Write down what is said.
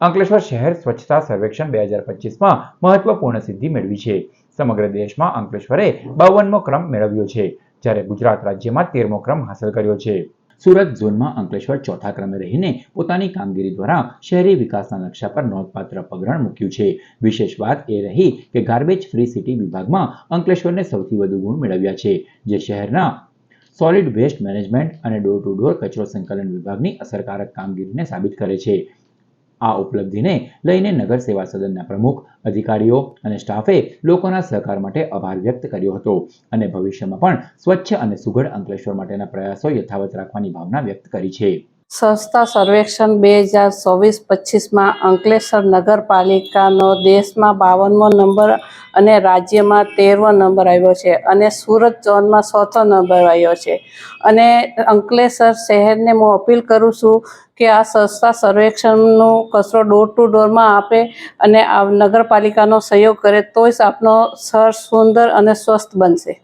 અંકલેશ્વર શહેર સ્વચ્છતા સર્વેક્ષણ બે હજાર પચીસમાં મહત્વપૂર્ણ સિદ્ધિ મેળવી છે. સમગ્ર દેશમાં અંકલેશ્વરે બાવનમો ક્રમ મેળવ્યો છે, જ્યારે ગુજરાત રાજ્યમાં તેરમો ક્રમ હાંસલ કર્યો છે. સુરત ઝોનમાં અંકલેશ્વર ચોથા ક્રમે રહીને પોતાની કામગીરી દ્વારા શહેરી વિકાસના નકશા પર નોંધપાત્ર પગરણ મૂક્યું છે. વિશેષ વાત એ રહી કે ગાર્બેજ ફ્રી સિટી વિભાગમાં અંકલેશ્વરને સૌથી વધુ ગુણ મેળવ્યા છે, જે શહેરના સોલિડ વેસ્ટ મેનેજમેન્ટ અને ડોર ટુ ડોર કચરો સંકલન વિભાગની અસરકારક કામગીરીને સાબિત કરે છે. આ ઉપલબ્ધિને લઈને નગર સેવા સદનના પ્રમુખ, અધિકારીઓ અને સ્ટાફે લોકોના સહકાર માટે આભાર વ્યક્ત કર્યો હતો અને ભવિષ્યમાં પણ સ્વચ્છ અને સુઘડ અંકલેશ્વર માટેના પ્રયાસો યથાવત રાખવાની ભાવના વ્યક્ત કરી છે. સંસ્થા સર્વેક્ષણ બે હજાર ચોવીસ પચીસમાં અંકલેશ્વર નગરપાલિકાનો દેશમાં બાવનમો નંબર અને રાજ્યમાં તેરમો નંબર આવ્યો છે અને સુરત ઝોનમાં ચોથો નંબર આવ્યો છે. અને અંકલેશ્વર શહેરને હું અપીલ કરું છું કે આ સંસ્થા સર્વેક્ષણનું કચરો ડોર ટુ ડોરમાં આપે અને આ નગરપાલિકાનો સહયોગ કરે તો જ આપનો શહેર સુંદર અને સ્વસ્થ બનશે.